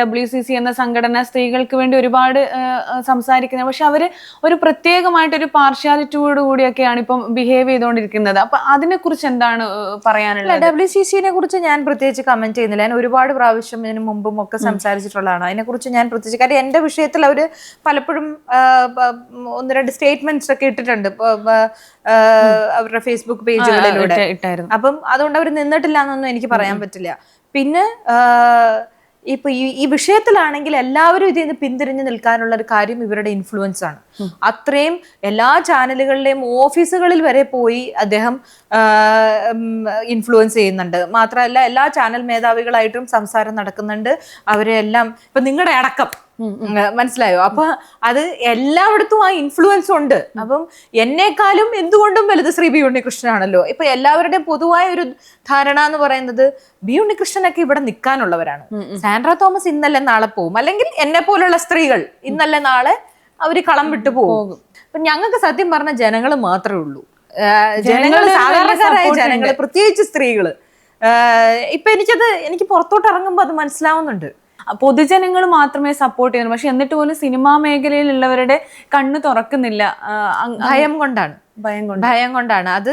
W C C എന്ന സംഘടന സ്ത്രീകൾക്ക് വേണ്ടി ഒരുപാട് സംസാരിക്കുന്നത്. പക്ഷെ അവർ ഒരു പ്രത്യേകമായിട്ട് ഒരു പാർഷ്യാലിറ്റിയോട് കൂടിയൊക്കെയാണ് ഇപ്പം ബിഹേവ് ചെയ്തുകൊണ്ടിരിക്കുന്നത്. അപ്പൊ അതിനെ കുറിച്ച് എന്താണ് പറയാനുള്ളത്? ഡബ്ല്യു സി സിനെ കുറിച്ച് ഞാൻ പ്രത്യേകിച്ച് കമന്റ് ചെയ്യുന്നില്ല. ഞാൻ ഒരുപാട് പ്രാവശ്യം ഇതിനു മുമ്പും ഒക്കെ സംസാരിച്ചിട്ടുള്ളതാണ്. അതിനെക്കുറിച്ച് ഞാൻ പ്രത്യേകിച്ച് കാര്യം എന്റെ വിഷയത്തിൽ അവർ പലപ്പോഴും ഒന്ന് രണ്ട് സ്റ്റേറ്റ്മെന്റ്സ് ഒക്കെ ഇട്ടിട്ടുണ്ട്. അവരുടെ ഫേസ്ബുക്ക് പേജുകളിലൂടെ അപ്പം അതുകൊണ്ട് അവർ നിന്നിട്ടില്ല എന്നൊന്നും എനിക്ക് പറയാൻ പറ്റില്ല. പിന്നെ ഇപ്പൊ ഈ ഈ വിഷയത്തിലാണെങ്കിൽ എല്ലാവരും ഇതിൽ നിന്ന് പിന്തിരിഞ്ഞു നിൽക്കാനുള്ള ഒരു കാര്യം ഇവരുടെ ഇൻഫ്ലുവൻസ് ആണ്. അത്രയും എല്ലാ ചാനലുകളിലെയും ഓഫീസുകളിൽ വരെ പോയി അദ്ദേഹം ഇൻഫ്ലുവൻസ് ചെയ്യുന്നുണ്ട്. മാത്രമല്ല എല്ലാ ചാനൽ മേധാവികളായിട്ടും സംസാരം നടക്കുന്നുണ്ട്. അവരെ എല്ലാം ഇപ്പൊ നിങ്ങളുടെ അടക്കം മനസ്സിലായോ? അപ്പൊ അത് എല്ലായിടത്തും ആ ഇൻഫ്ലുവൻസ് ഉണ്ട്. അപ്പം എന്നെക്കാളും എന്തുകൊണ്ടും വലുത് ശ്രീ ബി ഉണ്ണികൃഷ്ണനാണല്ലോ. ഇപ്പൊ എല്ലാവരുടെയും പൊതുവായ ഒരു ധാരണ എന്ന് പറയുന്നത് ബി ഉണ്ണികൃഷ്ണനൊക്കെ ഇവിടെ നിൽക്കാനുള്ളവരാണ്. സാൻഡ്ര തോമസ് ഇന്നല്ലേ നാളെ പോകും അല്ലെങ്കിൽ എന്നെ പോലുള്ള സ്ത്രീകൾ ഇന്നല്ലേ നാളെ അവർ കളം വിട്ടു പോകും. അപ്പൊ ഞങ്ങൾക്ക് സത്യം പറഞ്ഞ ജനങ്ങൾ മാത്രമേ ഉള്ളൂ. ജനങ്ങൾ സാധാരണക്കാരായ ജനങ്ങൾ പ്രത്യേകിച്ച് സ്ത്രീകൾ. ഇപ്പൊ എനിക്കത് എനിക്ക് പുറത്തോട്ട് ഇറങ്ങുമ്പോൾ അത് മനസ്സിലാവുന്നുണ്ട്. പൊതുജനങ്ങൾ മാത്രമേ സപ്പോർട്ട് ചെയ്യുന്നു പക്ഷെ എന്നിട്ട് പോലും സിനിമാ മേഖലയിലുള്ളവരുടെ കണ്ണ് തുറക്കുന്നില്ല. ഭയം കൊണ്ടാണ്. ഭയം കൊണ്ട് ഭയം കൊണ്ടാണ്. അത്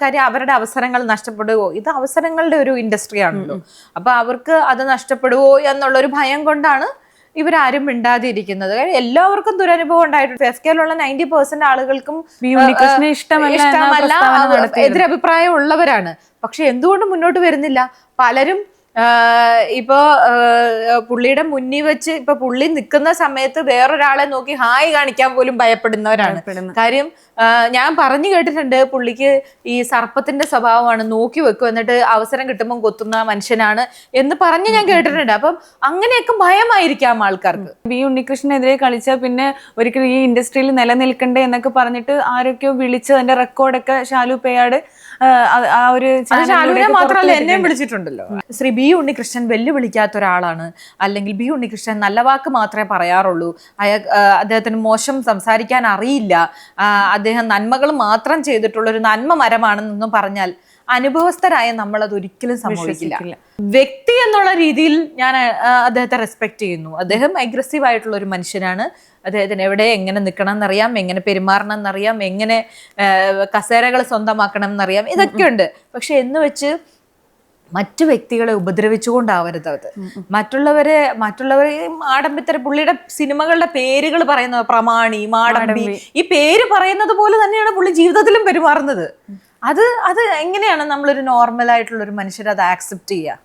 കാര്യം അവരുടെ അവസരങ്ങൾ നഷ്ടപ്പെടുവോ? ഇത് അവസരങ്ങളുടെ ഒരു ഇൻഡസ്ട്രി ആണല്ലോ. അപ്പൊ അവർക്ക് അത് നഷ്ടപ്പെടുവോ എന്നുള്ള ഒരു ഭയം കൊണ്ടാണ് ഇവരാരും മിണ്ടാതിരിക്കുന്നത്. എല്ലാവർക്കും ദുരനുഭവം ഉണ്ടായിട്ടുണ്ട്. എഫ് കെയിലുള്ള നയന്റി പെർസെന്റ് ആളുകൾക്കും ഇഷ്ടമല്ല. എതിരഭിപ്രായം ഉള്ളവരാണ്. പക്ഷെ എന്തുകൊണ്ട് മുന്നോട്ട് വരുന്നില്ല? പലരും ഇപ്പോ പുള്ളിയുടെ മുന്നിൽ വെച്ച് ഇപ്പൊ പുള്ളി നിൽക്കുന്ന സമയത്ത് വേറൊരാളെ നോക്കി ഹായ് കാണിക്കാൻ പോലും ഭയപ്പെടുന്നവരാണ്. ഭയപ്പെടുന്നു. കാര്യം ഞാൻ പറഞ്ഞു കേട്ടിട്ടുണ്ട് പുള്ളിക്ക് ഈ സർപ്പത്തിന്റെ സ്വഭാവമാണ് നോക്കി വെക്കും എന്നിട്ട് അവസരം കിട്ടുമ്പോൾ കൊത്തുന്ന മനുഷ്യനാണ് എന്ന് പറഞ്ഞ് ഞാൻ കേട്ടിട്ടുണ്ട്. അപ്പം അങ്ങനെയൊക്കെ ഭയമായിരിക്കാം ആൾക്കാർക്ക്. ബി ഉണ്ണികൃഷ്ണനെതിരെ കളിച്ച പിന്നെ ഒരിക്കലും ഈ ഇൻഡസ്ട്രിയിൽ നിലനിൽക്കണ്ടേ എന്നൊക്കെ പറഞ്ഞിട്ട് ആരൊക്കെയോ വിളിച്ച് അതിന്റെ റെക്കോർഡൊക്കെ ഷാലു പേയാട് ആ, ഒരു മാത്രമല്ല എന്നെയും വിളിച്ചിട്ടുണ്ടല്ലോ. ശ്രീ ബി ഉണ്ണികൃഷ്ണൻ വെല്ലുവിളിക്കാത്ത ഒരാളാണ്. അല്ലെങ്കിൽ ബി ഉണ്ണികൃഷ്ണൻ നല്ല വാക്ക് മാത്രമേ പറയാറുള്ളൂ. അയാൾ അദ്ദേഹത്തിന് മോശം സംസാരിക്കാൻ അറിയില്ല. അദ്ദേഹം നന്മകൾ മാത്രം ചെയ്തിട്ടുള്ള ഒരു നന്മ മരമാണെന്നൊന്നും പറഞ്ഞാൽ അനുഭവസ്ഥരായ നമ്മൾ അത് ഒരിക്കലും സംഭവിക്കില്ല വ്യക്തി എന്നുള്ള രീതിയിൽ ഞാൻ അദ്ദേഹത്തെ റെസ്പെക്ട് ചെയ്യുന്നു. അദ്ദേഹം അഗ്രസീവ് ആയിട്ടുള്ള ഒരു മനുഷ്യനാണ്. അദ്ദേഹത്തിന് എവിടെ എങ്ങനെ നിൽക്കണം എന്നറിയാം എങ്ങനെ പെരുമാറണം എന്നറിയാം എങ്ങനെ കസേരകൾ സ്വന്തമാക്കണം എന്നറിയാം ഇതൊക്കെ ഉണ്ട് പക്ഷെ എന്ന് വെച്ച് മറ്റു വ്യക്തികളെ ഉപദ്രവിച്ചുകൊണ്ടാവരുത് അത്. മറ്റുള്ളവരെ മറ്റുള്ളവരെ ആഡംബിത്തര പുള്ളിയുടെ സിനിമകളുടെ പേരുകൾ പറയുന്നത് പ്രമാണി മാടമ്പി ഈ പേര് പറയുന്നത് പോലെ തന്നെയാണ് പുള്ളി ജീവിതത്തിലും പെരുമാറുന്നത്. അത് അത് എങ്ങനെയാണ് നമ്മളൊരു നോർമൽ ആയിട്ടുള്ള ഒരു മനുഷ്യർ അത് ആക്സെപ്റ്റ് ചെയ്യുക